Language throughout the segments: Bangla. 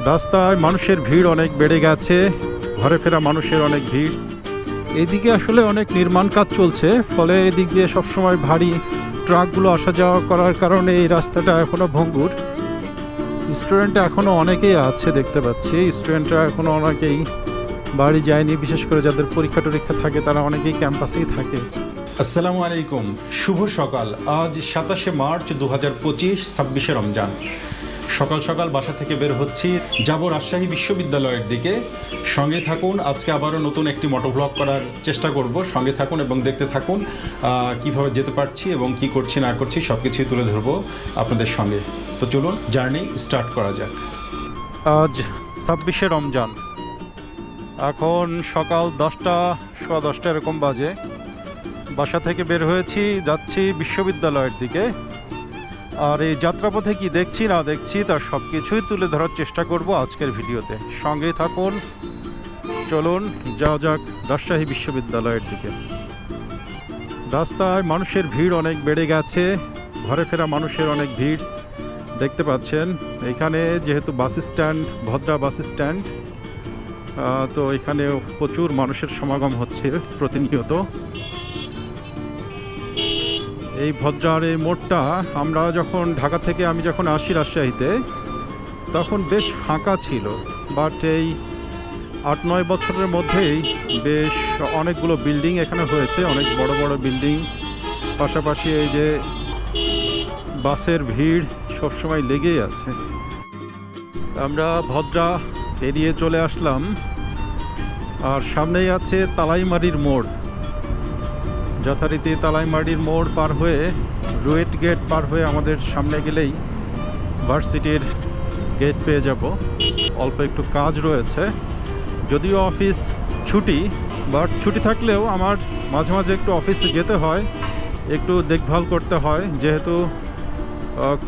রাস্তায় মানুষের ভিড় অনেক বেড়ে গেছে, ঘরে ফেরা মানুষের অনেক ভিড়। এদিকে আসলে অনেক নির্মাণ কাজ চলছে, ফলে এদিক দিয়ে সবসময় ভারী ট্রাকগুলো আসা যাওয়া করার কারণে এই রাস্তাটা এখনও ভঙ্গুর। স্টুডেন্ট এখনও অনেকেই আছে দেখতে পাচ্ছি। স্টুডেন্টরা এখনও অনেকেই বাড়ি যায়নি, বিশেষ করে যাদের পরীক্ষা টরীক্ষা থাকে, তারা অনেকেই ক্যাম্পাসেই থাকে। আসসালামু আলাইকুম। শুভ সকাল। আজ সাতাশে মার্চ দু হাজার পঁচিশ, ছাব্বিশে রমজান। সকাল সকাল বাসা থেকে বের হচ্ছি। যাব রাজশাহী বিশ্ববিদ্যালয়ের দিকে। সঙ্গে থাকুন, আজকে আবারও নতুন একটি মোটোভ্লগ করার চেষ্টা করব। সঙ্গে থাকুন এবং দেখতে থাকুন কীভাবে যেতে পারছি এবং কি করছি, না করছি সব কিছুই তুলে ধরবো আপনাদের সঙ্গে। তো চলুন, জার্নি স্টার্ট করা যাক। আজ ছাব্বিশে রমজান। এখন সকাল দশটা, সোয়া দশটা এরকম বাজে। বাসা থেকে বের হয়েছি, যাচ্ছি বিশ্ববিদ্যালয়ের দিকে। আর এই যাত্রাপথে কি দেখছি, না দেখছি তার সব কিছুই তুলে ধরার চেষ্টা করব আজকের ভিডিওতে। সঙ্গে থাকুন। চলুন, যাওয়া যাক রাজশাহী বিশ্ববিদ্যালয়ের দিকে। রাস্তায় মানুষের ভিড় অনেক বেড়ে গেছে, ঘরে ফেরা মানুষের অনেক ভিড়। দেখতে পাচ্ছেন, এখানে যেহেতু বাস স্ট্যান্ড, ভদ্রা বাস স্ট্যান্ড তো এখানে প্রচুর মানুষের সমাগম হচ্ছে প্রতিনিয়ত। এই ভদ্রার এই মোড়টা, আমরা যখন ঢাকা থেকে আমি যখন আসি রাজশাহীতে, তখন বেশ ফাঁকা ছিল বাট এই আট নয় বছরের মধ্যেই বেশ অনেকগুলো বিল্ডিং এখানে হয়েছে, অনেক বড় বড় বিল্ডিং পাশাপাশি এই যে বাসের ভিড় সবসময় লেগেই আছে। আমরা ভদ্রা এড়িয়ে চলে আসলাম, আর সামনেই আছে তালাইমারির মোড়। যথারীতি তালাইমারির মোড় পার হয়ে রুয়েট গেট পার হয়ে আমাদের সামনে গেলেই ভার্সিটির গেট পেয়ে যাব। অল্প একটু কাজ রয়েছে। যদিও অফিস ছুটি, বাট ছুটি থাকলেও আমার মাঝে মাঝে একটু অফিসে যেতে হয়, একটু দেখভাল করতে হয়। যেহেতু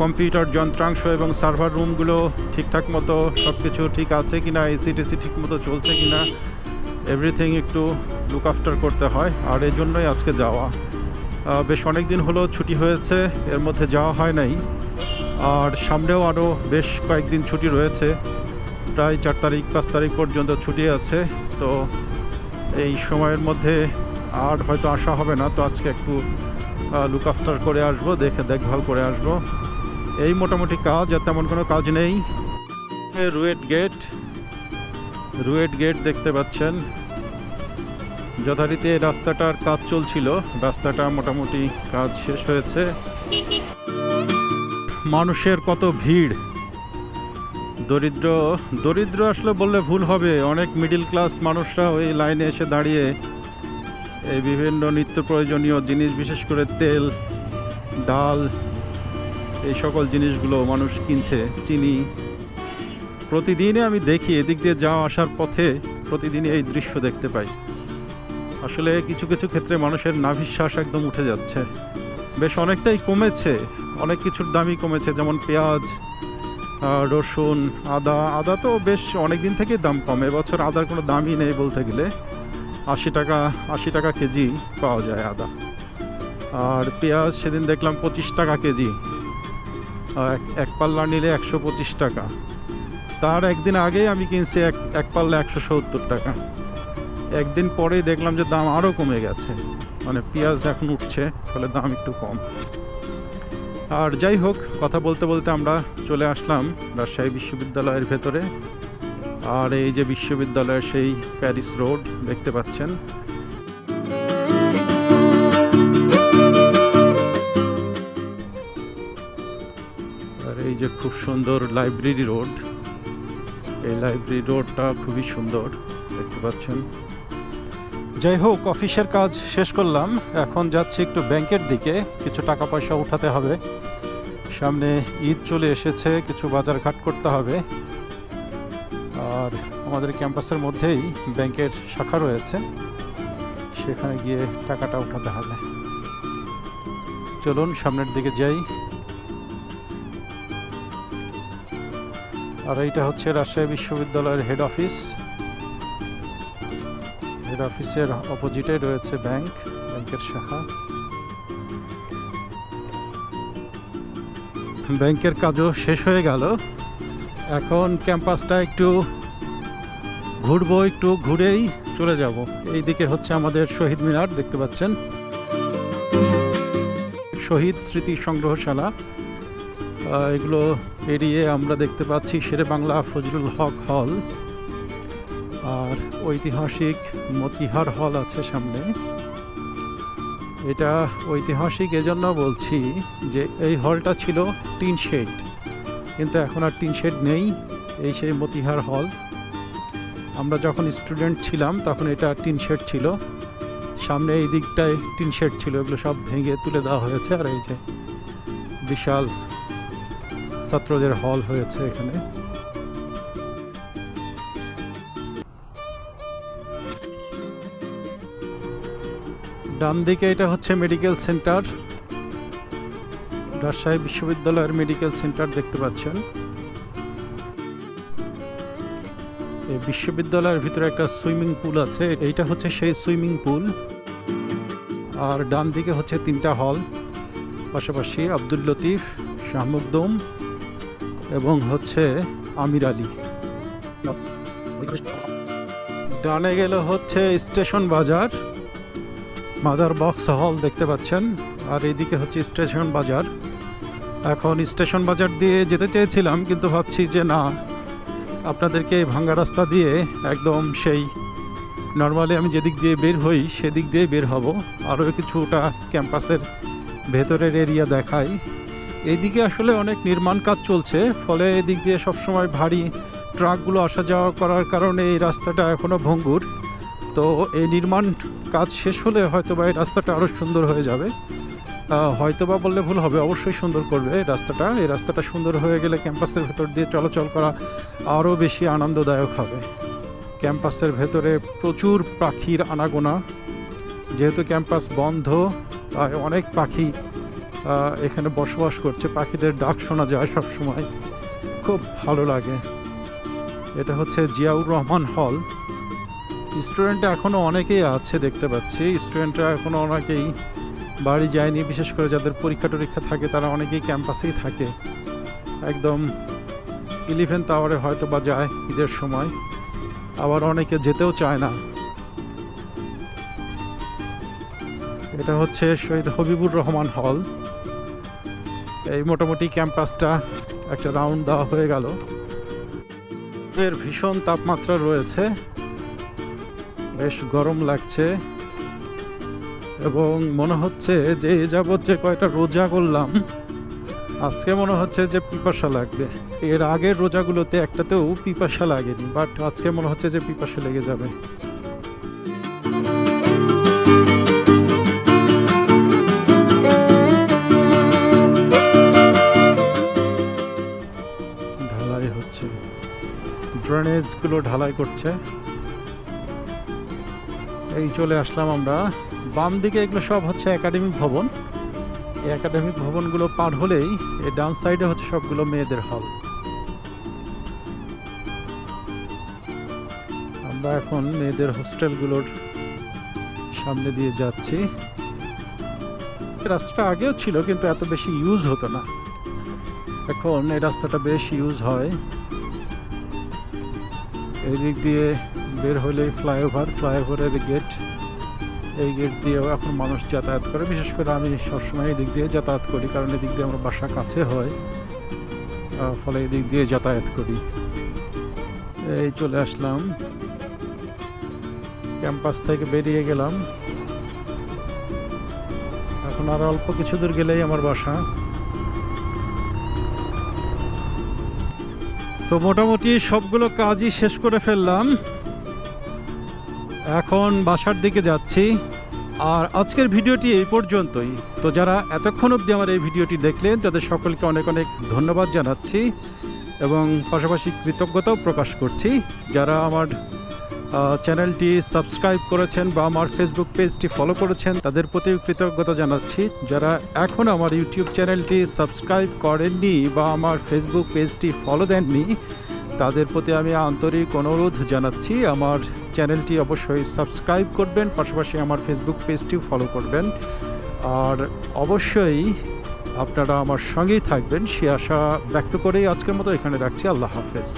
কম্পিউটার যন্ত্রাংশ এবং সার্ভার রুমগুলো ঠিকঠাক মতো সব কিছু ঠিক আছে কিনা, এসি টেসি ঠিক মতো চলছে কিনা এভরিথিং একটু লুক আফটার করতে হয়, আর এই জন্যই আজকে যাওয়া। বেশ অনেক দিন হলো ছুটি হয়েছে, এর মধ্যে যাওয়া হয় নাই। আর সামনেও আরও বেশ কয়েকদিন ছুটি রয়েছে, প্রায় চার তারিখ, পাঁচ তারিখ পর্যন্ত ছুটি আছে। তো এই সময়ের মধ্যে আর হয়তো আসা হবে না, তো আজকে একটু লুক আফটার করে আসব, দেখে দেখভাল করে আসব। এই মোটামুটি কাজ, আর তেমন কোনো কাজ নেই। রুয়েট গেট রুয়েট গেট দেখতে পাচ্ছেন। যথারীতি রাস্তাটার কাজ চলছিল। রাস্তাটা মোটামুটি কাজ শেষ হয়েছে। মানুষের কত ভিড়। দরিদ্র দরিদ্র আসলে বললে ভুল হবে। অনেক মিডিল ক্লাস মানুষরা ওই লাইনে এসে দাঁড়িয়ে এই বিভিন্ন নিত্য প্রয়োজনীয় জিনিস, বিশেষ করে তেল, ডাল, এই সকল জিনিসগুলো মানুষ কিনছে, চিনি প্রতিদিনই আমি দেখি এদিক দিয়ে যাওয়া আসার পথে প্রতিদিনই এই দৃশ্য দেখতে পাই। আসলে কিছু কিছু ক্ষেত্রে মানুষের নাভিশ্বাস একদম উঠে যাচ্ছে। বেশ অনেকটাই কমেছে, অনেক কিছুর দামই কমেছে, যেমন পেঁয়াজ রসুন, আদা। আদা তো বেশ অনেক দিন থেকেই দাম কম, এবছর আদার কোনো দামই নেই বলতে গেলে। আশি টাকা আশি টাকা কেজি পাওয়া যায় আদা। আর পেঁয়াজ সেদিন দেখলাম পঁচিশ টাকা কেজি। এক- এক পাল্লা নিলে একশো পঁচিশ টাকা। তার একদিন আগেই আমি কিনছি এক এক পাল্লা একশো সত্তর টাকা। একদিন পরেই দেখলাম যে দাম আরও কমে গেছে। মানে পেঁয়াজ এখন উঠছে, ফলে দাম একটু কম। আর যাই হোক, কথা বলতে বলতে আমরা চলে আসলাম রাজশাহী বিশ্ববিদ্যালয়ের ভেতরে। আর এই যে বিশ্ববিদ্যালয়ের সেই প্যারিস রোড, দেখতে পাচ্ছেন। আর এই যে খুব সুন্দর লাইব্রেরি রোড। এই লাইব্রেরি রোডটা খুবই সুন্দর, দেখতে পাচ্ছেন। যাই হোক, অফিসের কাজ শেষ করলাম। এখন যাচ্ছি একটু ব্যাংকের দিকে, কিছু টাকা পয়সা উঠাতে হবে। সামনে ঈদ চলে এসেছে, কিছু বাজার ঘাট করতে হবে। আর আমাদের ক্যাম্পাসের মধ্যেই ব্যাংকের শাখা রয়েছে, সেখানে গিয়ে টাকাটা উঠাতে হবে। চলুন, সামনের দিকে যাই। আর এইটা হচ্ছে রাজশাহী বিশ্ববিদ্যালয়ের হেড অফিস হেড অফিসের অপোজিটে রয়েছে ব্যাংক ব্যাংকের শাখা। ব্যাংকের কাজও শেষ হয়ে গেল। এখন ক্যাম্পাসটা একটু ঘুরবো, একটু ঘুরেই চলে যাব। এইদিকে হচ্ছে আমাদের শহীদ মিনার, দেখতে পাচ্ছেন। শহীদ স্মৃতি সংগ্রহশালা। এগুলো এড়িয়ে আমরা দেখতে পাচ্ছি শেরে বাংলা ফজলুল হক হল আর ঐতিহাসিক মতিহার হল আছে সামনে। এটা ঐতিহাসিক এজন্য বলছি যে এই হলটা ছিল টিন শেড, কিন্তু এখন আর টিন শেড নেই এই সেই মতিহার হল। আমরা যখন স্টুডেন্ট ছিলাম তখন এটা টিন শেড ছিল। সামনে এই দিকটায় টিন শেড ছিল, এগুলো সব ভেঙে তুলে দেওয়া হয়েছে আর এই যে বিশাল ছাত্রদের হল হয়েছে এখানে। ডান দিকে এটা হচ্ছে মেডিকেল সেন্টার রাজশাহী বিশ্ববিদ্যালয়ের মেডিকেল সেন্টার দেখতে পাচ্ছেন। এই বিশ্ববিদ্যালয়ের ভিতরে একটা সুইমিং পুল আছে, এইটা হচ্ছে সেই সুইমিং পুল। আর ডান দিকে হচ্ছে তিনটা হল, পাশাপাশি আব্দুল লতিফ, শাহমুকদম এবং হচ্ছে আমির আলী। ডানে গেলে হচ্ছে স্টেশন বাজার, মাদার বক্স হল দেখতে পাচ্ছেন, আর এইদিকে হচ্ছে স্টেশন বাজার। এখন স্টেশন বাজার দিয়ে যেতে চেয়েছিলাম, কিন্তু ভাবছি যে না, আপনাদেরকে ভাঙ্গা রাস্তা দিয়ে একদম সেই নর্মালি আমি যেদিক দিয়ে বের হই, সেদিক দিয়ে বের হব। আরও কিছুটা ক্যাম্পাসের ভেতরের এরিয়া দেখাই। এইদিকে আসলে অনেক নির্মাণ কাজ চলছে, ফলে এদিক দিয়ে সবসময় ভারী ট্রাকগুলো আসা যাওয়া করার কারণে এই রাস্তাটা এখনও ভঙ্গুর। তো এই নির্মাণ কাজ শেষ হলে হয়তো বা এই রাস্তাটা আরও সুন্দর হয়ে যাবে। হয়তোবা বললে ভুল হবে, অবশ্যই সুন্দর করবে এই রাস্তাটা। এই রাস্তাটা সুন্দর হয়ে গেলে ক্যাম্পাসের ভেতর দিয়ে চলাচল করা আরও বেশি আনন্দদায়ক হবে। ক্যাম্পাসের ভেতরে প্রচুর পাখির আনাগোনা। যেহেতু ক্যাম্পাস বন্ধ, তাই অনেক পাখি এখানে বসবাস করছে। পাখিদের ডাক শোনা যায় সব সময় খুব ভালো লাগে। এটা হচ্ছে জিয়াউর রহমান হল। স্টুডেন্ট এখনও অনেকেই আছে দেখতে পাচ্ছি। স্টুডেন্টরা এখনও অনেকেই বাড়ি যায়নি। বিশেষ করে যাদের পরীক্ষা টরীক্ষা থাকে, তারা অনেকেই ক্যাম্পাসেই থাকে। একদম ইলেভেন্থ আওয়ারে হয়তো বা যায় ঈদের সময়। আবার অনেকে যেতেও চায় না। এটা হচ্ছে শহীদ হবিবুর রহমান হল। এই মোটামুটি ক্যাম্পাসটা একটা রাউন্ড দেওয়া হয়ে গেল। এর ভীষণ তাপমাত্রা রয়েছে। বেশ গরম লাগছে। এবং মনে হচ্ছে যে এ যাবৎ যে কয়টা রোজা করলাম, আজকে মনে হচ্ছে যে পিপাসা লাগবে। এর আগের রোজাগুলোতে একটাতেও পিপাসা লাগেনি, বাট আজকে মনে হচ্ছে যে পিপাসা লেগে যাবে। ড্রেনেজগুলো ঢালাই করছে। এই চলে আসলাম আমরা। বাম দিকে এগুলো সব হচ্ছে একাডেমিক ভবন। এই একাডেমিক ভবনগুলো পার হলেই এই ডান সাইডে হচ্ছে সবগুলো মেয়েদের হল আমরা এখন মেয়েদের হোস্টেলগুলোর সামনে দিয়ে যাচ্ছি। রাস্তাটা আগেও ছিল, কিন্তু এত বেশি ইউজ হতো না। এখন এই রাস্তাটা বেশ ইউজ হয়। এই দিক দিয়ে বের হলেই ফ্লাইওভার, ফ্লাইওভারের গেট এই গেট দিয়েও এখন মানুষ যাতায়াত করে। বিশেষ করে আমি সবসময় এই দিক দিয়ে যাতায়াত করি, কারণ এদিক দিয়ে আমার বাসা কাছে হয় ফলে এদিক দিয়ে যাতায়াত করি। এই চলে আসলাম। ক্যাম্পাস থেকে বেরিয়ে গেলাম। এখন আর অল্প কিছু দূর গেলেই আমার বাসা। তো মোটামুটি সবগুলো কাজই শেষ করে ফেললাম। এখন বাসার দিকে যাচ্ছি। আর আজকের ভিডিওটি এই পর্যন্তই। তো যারা এতক্ষণ অবধি আমার এই ভিডিওটি দেখলেন, তাদের সকলকে অনেক অনেক ধন্যবাদ জানাচ্ছি এবং পাশাপাশি কৃতজ্ঞতাও প্রকাশ করছি। যারা আমার চ্যানেলটি সাবস্ক্রাইব করেছেন বা আমার ফেসবুক পেজটি ফলো করেছেন, তাদের প্রতিও কৃতজ্ঞতা জানাচ্ছি। যারা এখন আমার ইউটিউব চ্যানেলটি সাবস্ক্রাইব করেননি বা আমার ফেসবুক পেজটি ফলো দেননি, তাদের প্রতি আমি আন্তরিক অনুরোধ জানাচ্ছি। আমার চ্যানেলটি অবশ্যই সাবস্ক্রাইব করবেন, পাশাপাশি আমার ফেসবুক পেজটিও ফলো করবেন। আর অবশ্যই আপনারা আমার সঙ্গেই থাকবেন, সে আশা ব্যক্ত করেই আজকের মতো এখানে রাখছি। আল্লাহ হাফেজ।